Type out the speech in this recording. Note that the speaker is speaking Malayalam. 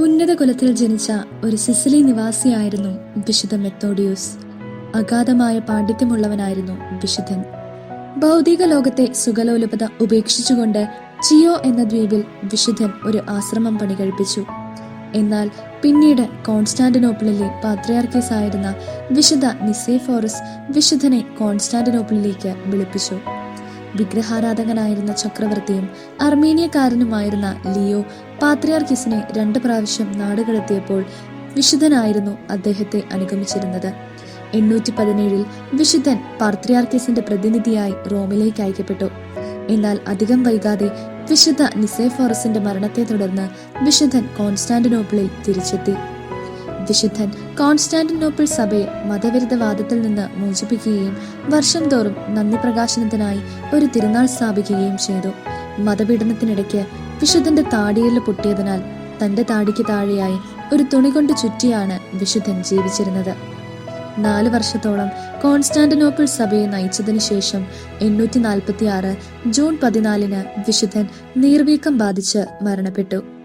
ഉന്നത കുലത്തിൽ ജനിച്ച ഒരു സിസിലി നിവാസിയായിരുന്നു വിശുദ്ധ മെത്തോഡിയൂസ്. അഗാധമായ പാണ്ഡിത്യമുള്ളവനായിരുന്നു വിശുദ്ധൻ. ഭൗതിക ലോകത്തെ സുഖലോലുപത ഉപേക്ഷിച്ചുകൊണ്ട് ചിയോ എന്ന ദ്വീപിൽ വിശുദ്ധൻ ഒരു ആശ്രമം പണി പണികഴിപ്പിച്ചു. എന്നാൽ പിന്നീട് കോൺസ്റ്റാന്റിനോപ്പിളിലെ പാത്രിയാർക്കീസ് ആയിരുന്ന വിശുദ്ധ നിസേഫോറസ് വിശുദ്ധനെ കോൺസ്റ്റാന്റിനോപ്പിളിലേക്ക് വിളിപ്പിച്ചു. വിഗ്രഹാരാധകനായിരുന്ന ചക്രവർത്തിയും അർമേനിയക്കാരനുമായിരുന്ന ലിയോ പാത്രിയാർക്കിസിനെ രണ്ട് പ്രാവശ്യം നാടുകടത്തിയപ്പോൾ വിശുദ്ധനായിരുന്നു അദ്ദേഹത്തെ അനുഗമിച്ചിരുന്നത്. എണ്ണൂറ്റി പതിനേഴിൽ വിശുദ്ധൻ പാത്രിയാർക്കിസിന്റെ പ്രതിനിധിയായി റോമിലേക്ക് അയക്കപ്പെട്ടു. എന്നാൽ അധികം വൈകാതെ വിശുദ്ധ നിസേഫോറസിന്റെ മരണത്തെ തുടർന്ന് വിശുദ്ധൻ കോൺസ്റ്റാന്റിനോപ്പിളിൽ തിരിച്ചെത്തി. വിശുദ്ധൻ കോൺസ്റ്റാന്റിനോപ്പിൾ സഭയെ മതവിരുദ്ധവാദത്തിൽ നിന്ന് മോചിപ്പിക്കുകയും വർഷം തോറും നന്ദി പ്രകാശനത്തിനായി ഒരു തിരുനാൾ സ്ഥാപിക്കുകയും ചെയ്തു. മതപീഡനത്തിനിടയ്ക്ക് വിശുദ്ധന്റെ താടിയിൽ പൊട്ടിയതിനാൽ തന്റെ താടിക്ക് താഴെയായി ഒരു തുണി കൊണ്ട് ചുറ്റിയാണ് വിശുദ്ധൻ ജീവിച്ചിരുന്നത്. നാല് വർഷത്തോളം കോൺസ്റ്റാന്റിനോപ്പിൾ സഭയെ നയിച്ചതിനു ശേഷം എണ്ണൂറ്റി നാൽപ്പത്തി ആറ് ജൂൺ പതിനാലിന് വിശുദ്ധൻ നീർവീക്കം ബാധിച്ച് മരണപ്പെട്ടു.